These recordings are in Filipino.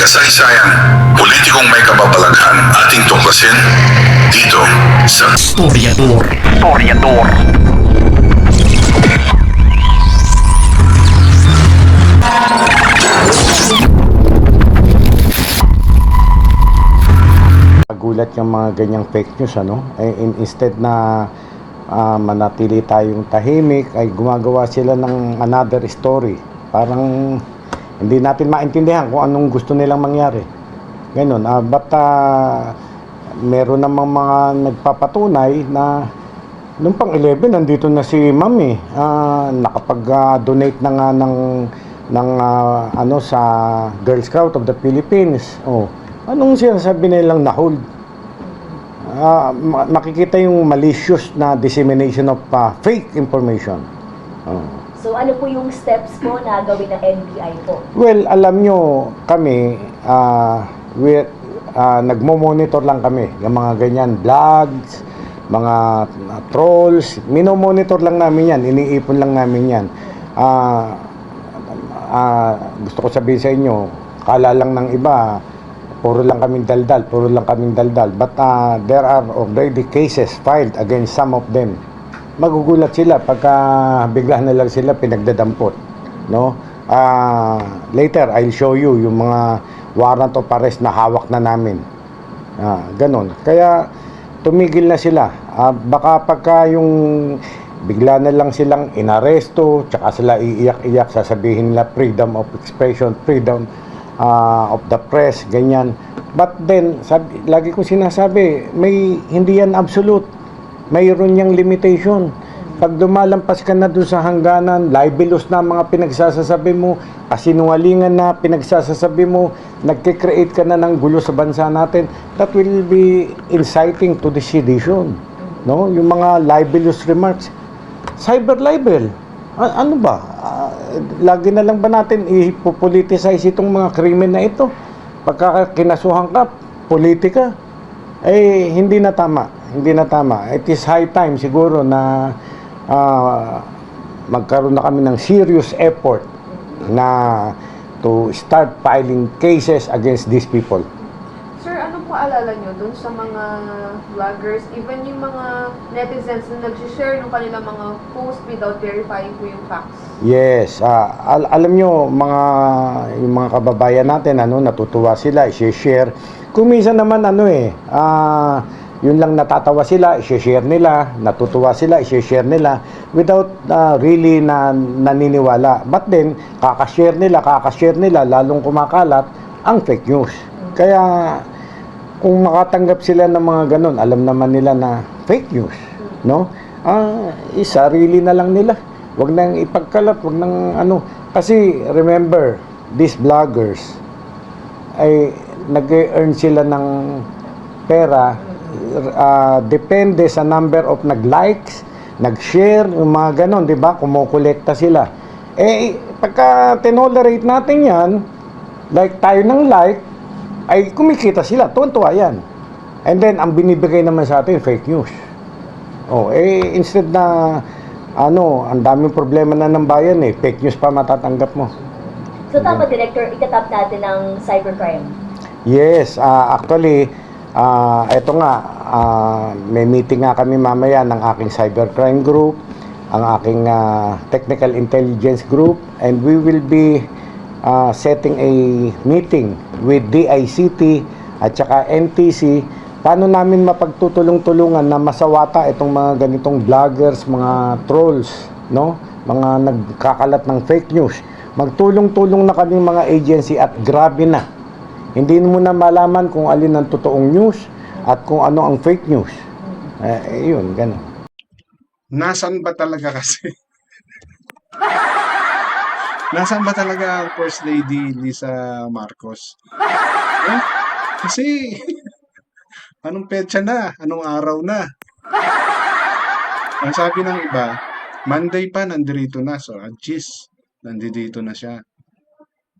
kasaysayan, politikong may kababalaghan ating tuklasin dito sa Historiador. Historiador. Magulat yung mga ganyang fake news ano eh, in- instead na ah, manatili tayong tahimik ay gumagawa sila ng another story parang hindi natin maintindihan kung anong gusto nilang mangyari. Ganun ah but ah, meron namang mga nagpapatunay na nung pang 11 nandito na si ma'am eh Ah, nakapag-donate na nga ng ng ah, ano sa Girl Scout of the Philippines. Oh anong sinasabi nilang na-hold? Ah, ma- makikita yung malicious na dissemination of ah, fake information oh. So ano po yung steps po na gawin ng NBI po? Well, alam nyo, kami, ah we, ah, nagmo-monitor lang kami. Yung mga ganyan, vlogs, mga ah, trolls, minomonitor lang namin yan, iniipon lang namin yan. Ah, ah, gusto ko sabihin sa inyo, kala lang ng iba, puro lang kaming daldal, puro lang kaming daldal. But ah, there are already cases filed against some of them magugulat sila pagka bigla na lang sila pinagdadampot no? Ah later I'll show you yung mga warrant of arrest na hawak na namin. Ah ganon kaya tumigil na sila. Ah, baka pagka yung bigla na lang silang inaresto tsaka sila iiyak-iyak sasabihin nila freedom of expression freedom ah, of the press ganyan. But then sabi, lagi ko sinasabi may hindi yan absolute mayroon niyang limitation. Pag dumalampas ka na doon sa hangganan, libelous na mga pinagsasasabi mo, kasinungalingan na pinagsasasabi mo, nagkikreate ka na ng gulo sa bansa natin, that will be inciting to the sedition. No? Yung mga libelous remarks. Cyber libel. A- ano ba? Ah, lagi na lang ba natin ipopoliticize itong mga krimen na ito? Pagka kinasuhan ka, politika. Eh, hindi na tama. Hindi na tama. It is high time siguro na ah, magkaroon na kami ng serious effort na to start filing cases against these people. Sir, ano po alala nyo dun sa mga vloggers, even yung mga netizens na nag-share ng kanilang mga post without verifying po yung facts? Yes, ah, al- alam nyo mga yung mga kababayan natin ano natutuwa sila i-share. Kung minsan naman ano eh ah, yun lang natatawa sila, i-share nila, natutuwa sila, i-share nila without ah, really na naniniwala. But then kaka-share nila, kaka-share nila lalong kumakalat ang fake news. Kaya kung makatanggap sila ng mga ganun, alam naman nila na fake news, no? Ah, isarili na lang nila. Wag nang ipagkalat, wag nang ano. Kasi remember, these bloggers ay nag-earn sila ng pera ah, depende sa number of nag-likes, nag-share, mga ganon, di ba? Kumukolekta sila. Eh, pagka tinolerate natin yan, like tayo ng like, ay kumikita sila, tuwan-tuwa yan. And then, ang binibigay naman sa atin, fake news. Oh, eh, instead na, ano, ang daming problema na ng bayan eh, fake news pa matatanggap mo. So tama, Director, itatap natin ng cybercrime. Yes, ah, actually, ah, eto nga, ah, may meeting nga kami mamaya ng aking cybercrime group, ang aking ah, technical intelligence group, and we will be ah, setting a meeting with DICT at saka NTC paano namin mapagtutulong-tulungan na masawata itong mga ganitong vloggers, mga trolls, no? Mga nagkakalat ng fake news. Magtulong-tulong na kaming mga agency at grabe na. Hindi mo na malaman kung alin ang totoong news at kung ano ang fake news. Eh, yun, ganun. Nasaan ba talaga kasi? Nasaan ba talaga First Lady Lisa Marcos? Eh? Kasi, anong petsa na? Anong araw na? Ang sabi ng iba, Monday pa, nandito na. So, at least, nandito na siya.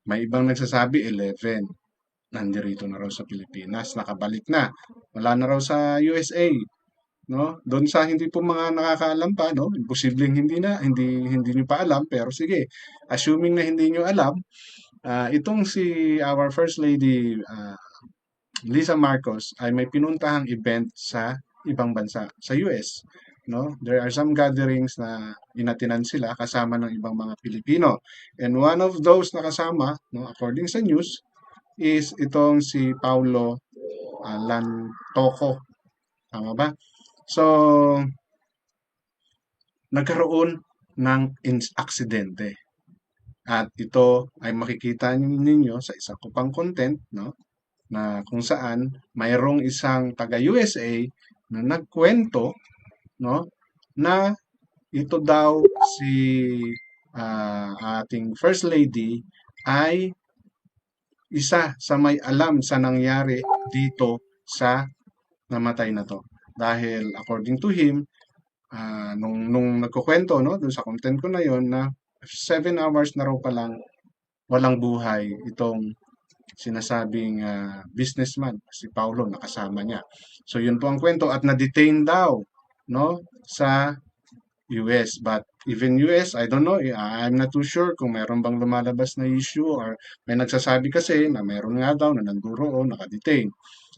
May ibang nagsasabi, 11. Nandito na raw sa Pilipinas. Nakabalik na. Wala na raw sa USA no? Doon sa hindi po mga nakakaalam pa, no? Imposibleng hindi na, hindi hindi niyo pa alam, pero sige. Assuming na hindi niyo alam, ah, itong si our First Lady ah, Lisa Marcos ay may pinuntahang event sa ibang bansa, sa US. No? There are some gatherings na inatinan sila kasama ng ibang mga Pilipino. And one of those na kasama, no, according sa news, is itong si Paulo ah, Lantoco. Tama ba? So, nagkaroon ng aksidente. At ito ay makikita ninyo sa isa ko pang content, no? Na kung saan mayroong isang taga USA na nagkwento, no? Na ito daw si ah, ating First Lady ay isa sa may alam sa nangyari dito sa namatay na to. Dahil according to him, ah, nung, nung nagkukwento, no, dun sa content ko na yon na 7 hours na raw palang walang buhay itong sinasabing ah, businessman, si Paulo, nakasama niya. So yun po ang kwento at na-detain daw no sa US but even US I don't know eh, I'm not too sure kung meron bang lumalabas na issue or may nagsasabi kasi na meron nga daw na nanduro o nakadetain.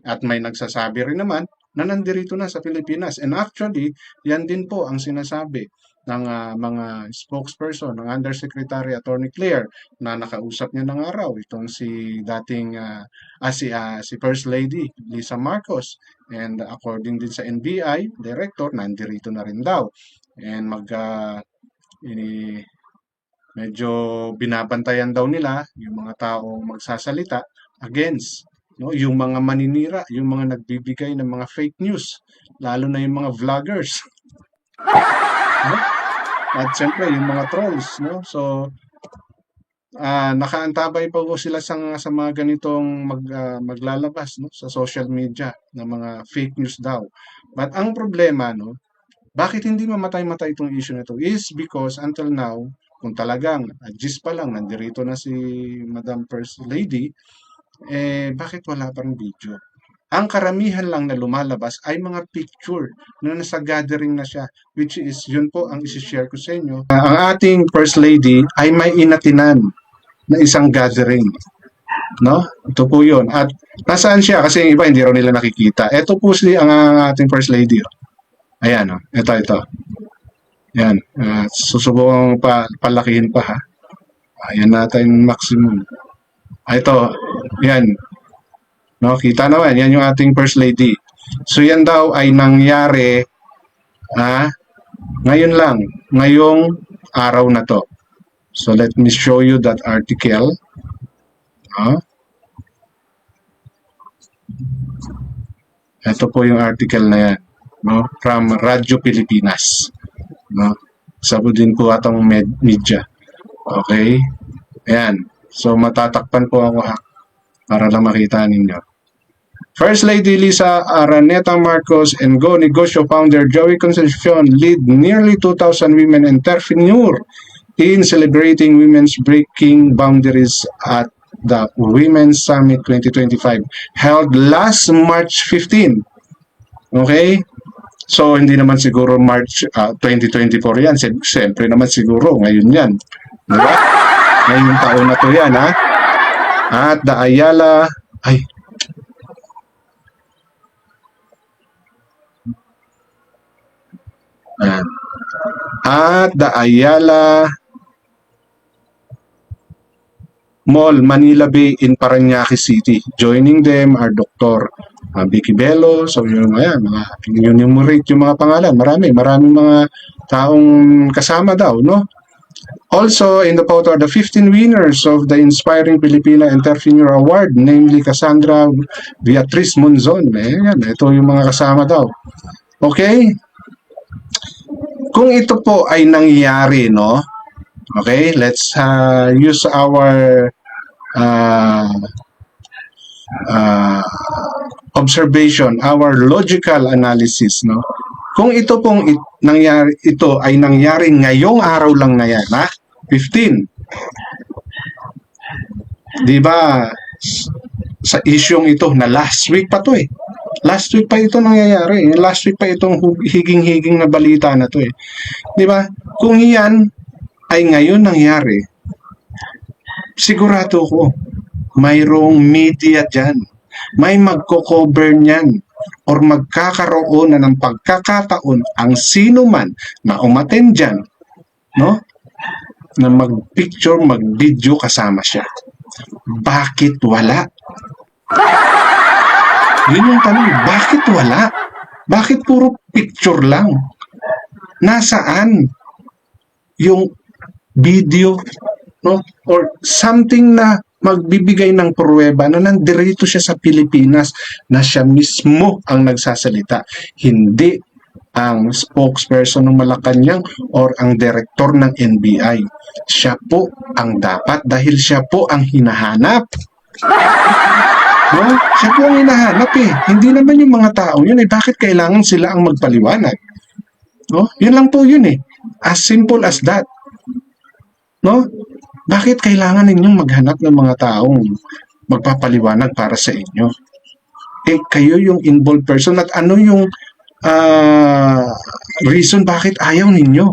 At may nagsasabi rin naman na nandirito na sa Pilipinas. And actually yan din po ang sinasabi ng ah, mga spokesperson ng Undersecretary Attorney Claire na nakausap niya ng araw. Itong si dating ah, ah, si, ah, si First Lady Lisa Marcos. And according din sa NBI director nandirito na rin daw. And mag ah, ini medyo binabantayan daw nila yung mga taong magsasalita against no yung mga maninira yung mga nagbibigay ng mga fake news lalo na yung mga vloggers. No? at syempre yung mga trolls no? So ah nakaantabay pa po sila sa, sa mga ganitong mag, ah, maglalabas no? Sa social media ng mga fake news daw. But ang problema no? Bakit hindi mamatay-matay itong issue na to is because until now, kung talagang uh, gist pa lang, nandirito na si Madam First Lady, eh bakit wala pang video? Ang karamihan lang na lumalabas ay mga picture na nasa gathering na siya, which is, yun po ang isi-share ko sa inyo. Uh, ang ating First Lady ay may inatinan na isang gathering. No? Ito po yun. At nasaan siya? Kasi yung iba hindi raw nila nakikita. Ito po si ang uh, ating First Lady. Oh. Ayan, oh. ito, ito. Ayan, uh, susubukan pa, palakihin pa ha. Ayan natin maximum. Ah, ito, yan. No, kita naman, yan yung ating First Lady. So yan daw ay nangyari ha, ngayon lang, ngayong araw na to. So let me show you that article. No? Ito po yung article na yan no from Radyo Pilipinas no sa din po atong med media okay ayan so matatakpan po ako para lang makita ninyo First Lady Lisa Araneta Marcos and Go Negosyo founder Joey Concepcion lead nearly 2,000 women entrepreneur in celebrating women's breaking boundaries at the Women's Summit 2025 held last March 15 Okay? So, hindi naman siguro March ah, 2024 yan. Siyempre naman siguro, ngayon yan. Di ba? Ngayong taon na to yan, ha? At the Ayala, ay. At the Ayala Mall, Manila Bay in Paranaque City. Joining them are Dr. uh, Vicky Bello, so yung ayan, mga enumerate yung mga pangalan, marami, maraming mga taong kasama daw, no? Also, in the photo are the 15 winners of the Inspiring Filipina Entrepreneur Award, namely Cassandra Beatriz Monzon. Eh, ito yung mga kasama daw. Okay? Kung ito po ay nangyari, no? Okay, let's uh, use our uh, uh, observation, our logical analysis, no? Kung ito pong it, nangyari, ito ay nangyari ngayong araw lang na yan, ha? 15. Di ba? Sa isyong ito na last week pa to eh. Last week pa ito nangyayari. eh. Last week pa itong higing-higing na balita na to eh. Di ba? Kung yan ay ngayon nangyari, sigurado ko, mayroong media dyan. May magko-cover niyan or magkakaroon na ng pagkakataon ang sino man na umaten dyan, no? Na mag-picture, mag-video kasama siya. Bakit wala? Yun yung tanong, bakit wala? Bakit puro picture lang? Nasaan yung video no or something na magbibigay ng pruweba na nandirito siya sa Pilipinas na siya mismo ang nagsasalita hindi ang spokesperson ng Malacanang or ang director ng NBI siya po ang dapat dahil siya po ang hinahanap. No? Siya po ang hinahanap eh. Hindi naman yung mga tao yun eh. Bakit kailangan sila ang magpaliwanag? No? Yun lang po yun eh. As simple as that. No? Bakit kailangan ninyong maghanap ng mga taong magpapaliwanag para sa inyo? Eh, kayo yung involved person at ano yung ah, reason bakit ayaw ninyo?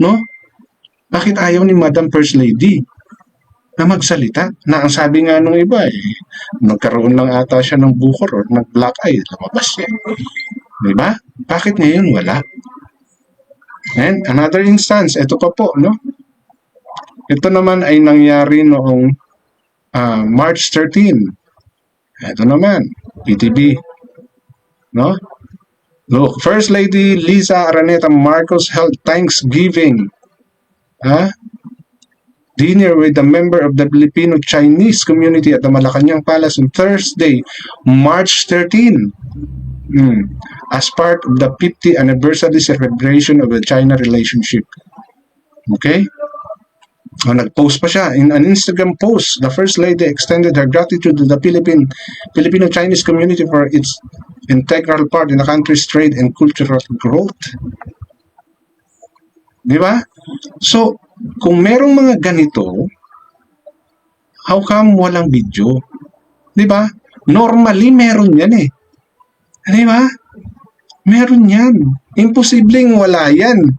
No? Bakit ayaw ni Madam First Lady na magsalita? Na ang sabi nga nung iba eh, nagkaroon lang ata siya ng bukor or nag-black eye, lumabas siya. Di ba? Bakit ngayon wala? And another instance, ito pa po, no? Ito naman ay nangyari noong ah, March 13. Ito naman, PTB. No? First Lady Lisa Araneta Marcos held Thanksgiving. Ha? Dinner with a member of the Filipino Chinese community at the Malacanang Palace on Thursday, March 13. Hmm. As part of the 50th anniversary celebration of the China relationship. Okay? Oh, nag-post pa siya in an Instagram post. The First Lady extended her gratitude to the Philippine Filipino-Chinese community for its integral part in the country's trade and cultural growth. Di ba? So, kung merong mga ganito, how come walang video? Di ba? Normally, meron yan eh. Di ba? Meron yan. Imposibleng wala yan.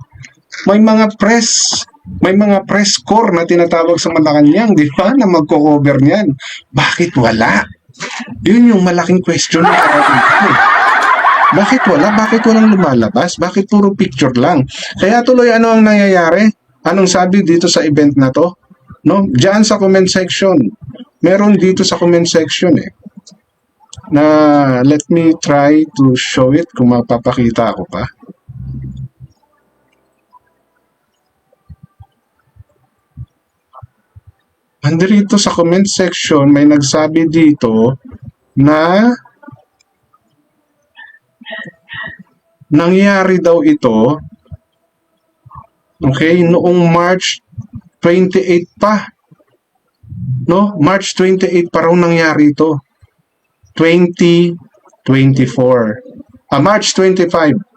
May mga press may mga press corps na tinatawag sa Malacanang, di ba, na magko-cover niyan. Bakit wala? Yun yung malaking question na. Bakit wala? Bakit walang lumalabas? Bakit puro picture lang? Kaya tuloy ano ang nangyayari? Anong sabi dito sa event na to? No? Diyan sa comment section. Meron dito sa comment section eh. Na let me try to show it kung mapapakita ako pa. Andirito sa comment section, may nagsabi dito na nangyari daw ito okay, noong March 28 pa. No? March 28 pa raw nangyari ito. 2024. Ah, March 25.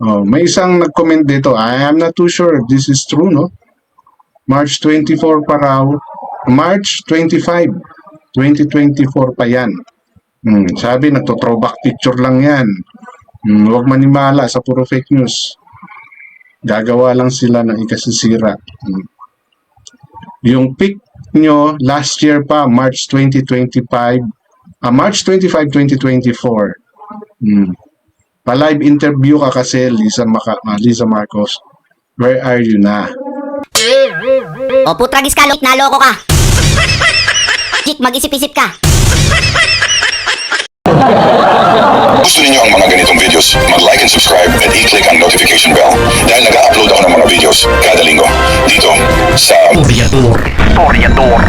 Oh, may isang nag-comment dito. I am not too sure if this is true, no? March 24 pa raw. March 25, 2024 pa yan. Hmm, sabi, nagto-throwback picture lang yan. Hmm, huwag manimala sa puro fake news. Gagawa lang sila ng ikasisira. Hmm. Yung pic nyo last year pa, March 2025, ah, March 25, 2024. Hmm. Pa-live interview ka kasi, Lisa, Maca- ah, Lisa Marcos. Where are you na? O putragis ka, Lok, naloko ka. Jik, mag-isip-isip ka. Gusto niyo ang mga ganitong videos? Mag-like and subscribe at i-click ang notification bell dahil nag-upload ako ng mga videos kada linggo dito sa Toriador. Toriador.